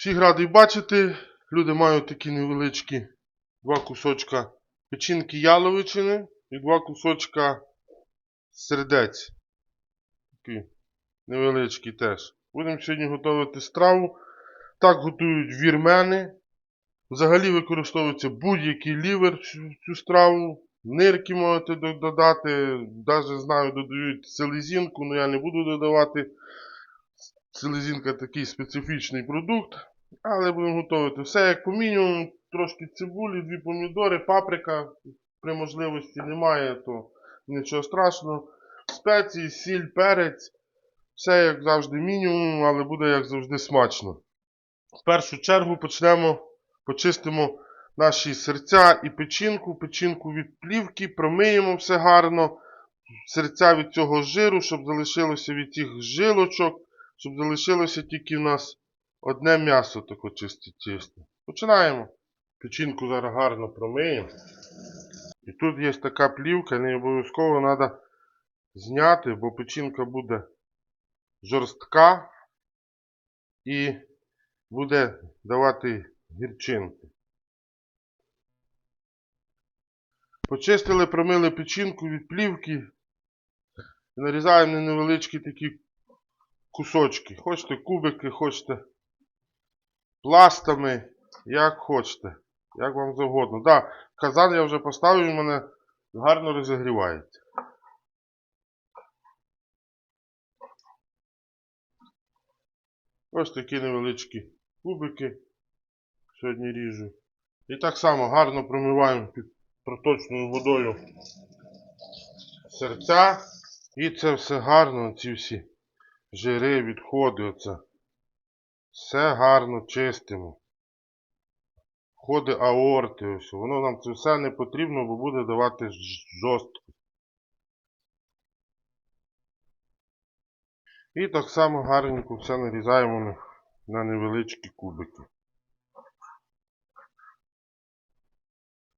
Всіх радий бачити. Люди мають такі невеличкі два кусочка печінки яловичини і два кусочка сердець. Такі невеличкі теж. Будемо сьогодні готувати страву. Так готують вірмени. Взагалі використовується будь-який лівер в цю- страву. Нирки можете додати. Навіть знаю, додають селезінку, але я не буду додавати. Селезінка такий специфічний продукт. Але будемо готувати все як по мінімуму. Трошки цибулі, дві помідори, паприка. При можливості немає, то нічого страшного. Спеції, сіль, перець. Все як завжди мінімум, але буде як завжди смачно. В першу чергу почнемо, почистимо наші серця і печінку. Печінку від плівки, промиємо все гарно. Серця від цього жиру, щоб залишилося від цих жилочок, щоб залишилося тільки в нас одне м'ясо таке чисте чисте. Починаємо. Печінку зараз гарно промиємо. І тут є така плівка, не обов'язково треба зняти, бо печінка буде жорстка і буде давати гірчинки. Почистили, промили печінку від плівки. Нарізаємо на невеличкі такі кусочки. Хочете кубики, хочете пластами, як хочете. Як вам завгодно. Так, да, казан я вже поставив, і мене гарно розігрівається. Ось такі невеличкі кубики. Сьогодні ріжу. І так само гарно промиваємо під проточною водою серця. І це все гарно, ці всі жири, відходи. Оце. Все гарно чистимо. Входи аорти. Ось. Воно нам це все не потрібно, бо буде давати жорстко. І так само гарненько все нарізаємо на, на невеличкі кубики.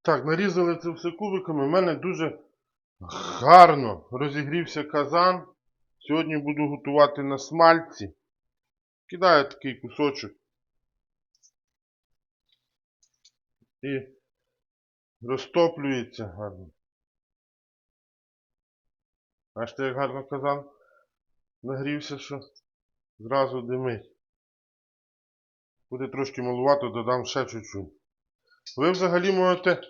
Так, нарізали це все кубиками. У мене дуже гарно розігрівся казан. Сьогодні буду готувати на смальці. Кидаю такий кусочок. І розтоплюється гарно. Бачите, як гарно казан нагрівся, що зразу димить. Буде трошки малувато, додам ще чуть-чуть. Ви взагалі можете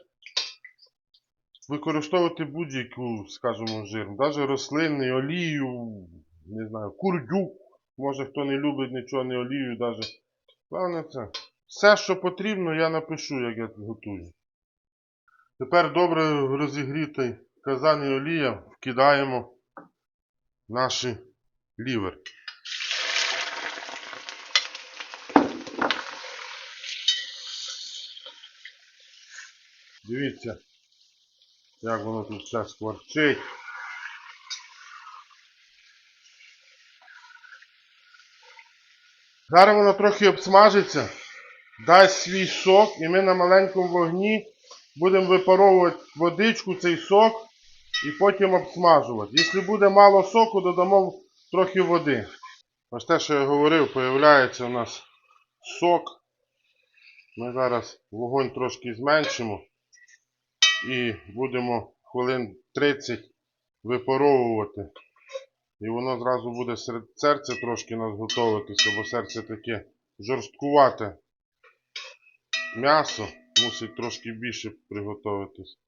використовувати будь-яку, скажімо, жир, навіть рослинний, олію, не знаю, курдюк. Може хто не любить нічого, не олію, навіть. Головне це. Все, що потрібно, я напишу, як я готую. Тепер добре розігрітий казан і олія вкидаємо наші ліверки. Дивіться, як воно тут все скворчить. Зараз воно трохи обсмажиться, дасть свій сок, і ми на маленькому вогні будемо випаровувати водичку, цей сок, і потім обсмажувати. Якщо буде мало соку, додамо трохи води. Ось те, що я говорив, появляється у нас сок. Ми зараз вогонь трошки зменшимо і будемо хвилин 30 випаровувати. І воно зразу буде серед серця трошки нас готуватися, бо серце таке жорсткувате м'ясо, мусить трошки більше приготуватись.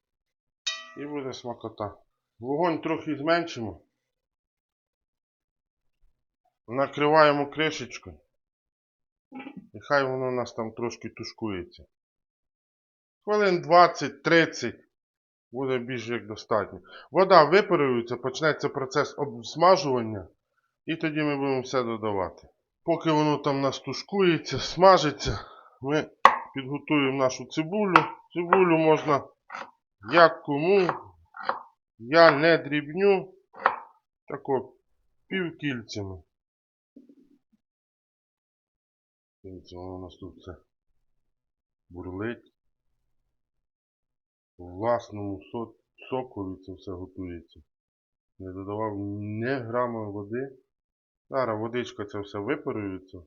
І буде смакота. Вогонь трохи зменшимо. Накриваємо кришечкою. І хай воно у нас там трошки тушкується. Хвилин 20-30 буде більш як достатньо. Вода випарується, почнеться процес обсмажування, і тоді ми будемо все додавати. Поки воно там у нас тушкується, смажиться, ми підготуємо нашу цибулю. Цибулю можна як кому. Я не дрібню. Тако півкільцями. Дивіться, воно у нас тут все бурлить. У власному со- сокові це все готується. Не додавав ні грама води. Зараз водичка це все випарується.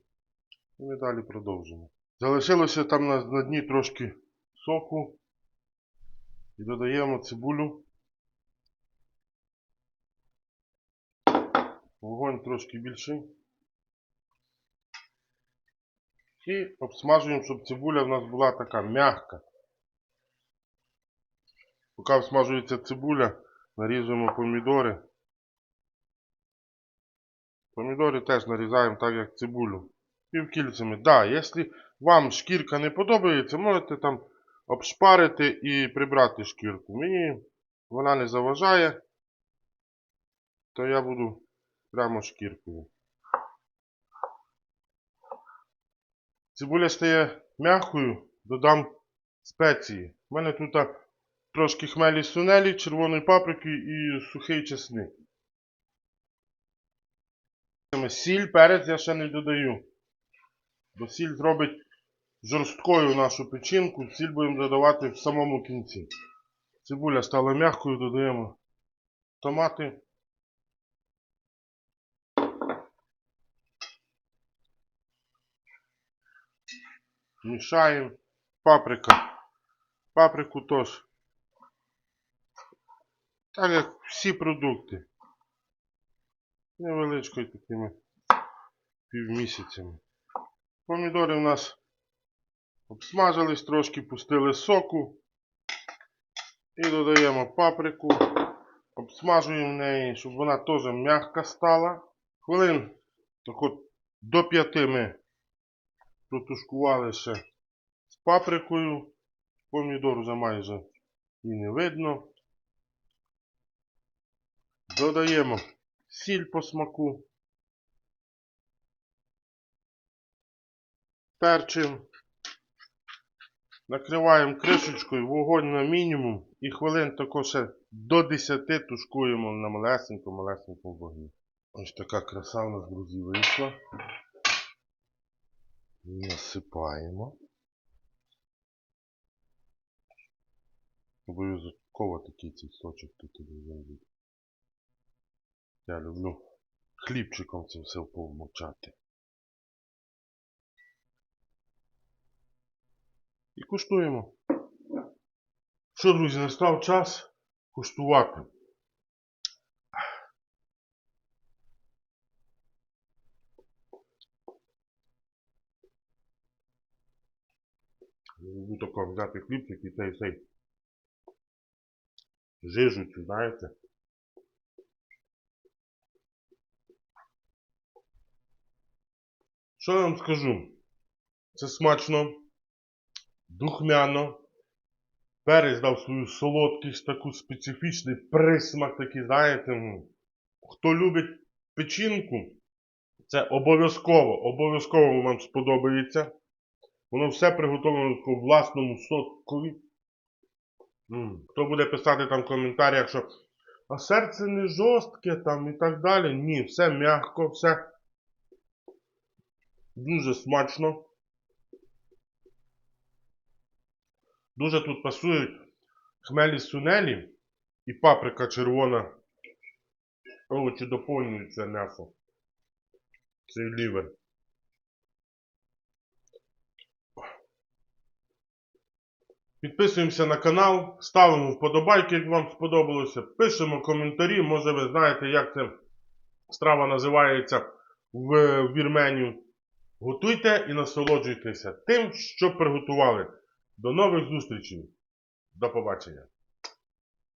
І ми далі продовжимо. Залишилося там на, на дні трошки соку. І додаємо цибулю. Вогонь трошки більший. І обсмажуємо, щоб цибуля в нас була така м'яка. Поки обсмажується цибуля, нарізуємо помідори. Помідори теж нарізаємо так, як цибулю. Півкільцями. Да, якщо вам шкірка не подобається, можете там обшпарити і прибрати шкірку. Мені вона не заважає, то я буду прямо шкіркою. Цибуля стає м'якою, додам спеції. У мене тут трошки хмелі сунелі, червоної паприки і сухий чесник. Сіль, перець я ще не додаю. Бо сіль зробить жорсткою нашу печінку, сіль будемо додавати в самому кінці. Цибуля стала м'якою, додаємо томати. Мішаємо. Паприка. Паприку теж. Так як всі продукти. Невеличкою такими півмісяцями. Помідори у нас обсмажились, трошки пустили соку. І додаємо паприку. Обсмажуємо неї, щоб вона теж м'яка стала. Хвилин так от до п'яти ми протушкували ще з паприкою. Помідор вже майже і не видно. Додаємо сіль по смаку. Перчим. Накриваємо кришечкою, вогонь на мінімум і хвилин також до 10 тушкуємо на малесенькому-малесенькому вогні. Ось така краса у нас, друзі, вийшла. Насипаємо. Обов'язково такий цей сочок тут бути. Я люблю хлібчиком це все повмочати. І куштуємо. Що, друзі, настав час куштувати. Люблю тако взяти хлібчик і цей цей жижу, знаєте. Що я вам скажу? Це смачно, духмяно. Перець дав свою солодкість, таку специфічний присмак такий, знаєте. Хто любить печінку, це обов'язково, обов'язково вам сподобається. Воно все приготовлено в власному сокові. Хто буде писати там коментарях, що а серце не жорстке там і так далі. Ні, все м'яко, все дуже смачно. Дуже тут пасують хмелі сунелі і паприка червона. Овочі доповнюють це м'ясо. Цей лівер. Підписуємося на канал, ставимо вподобайки, як вам сподобалося. Пишемо коментарі. Може ви знаєте, як ця страва називається в Вірменію. Готуйте і насолоджуйтеся тим, що приготували. До нових зустрічей. До побачення.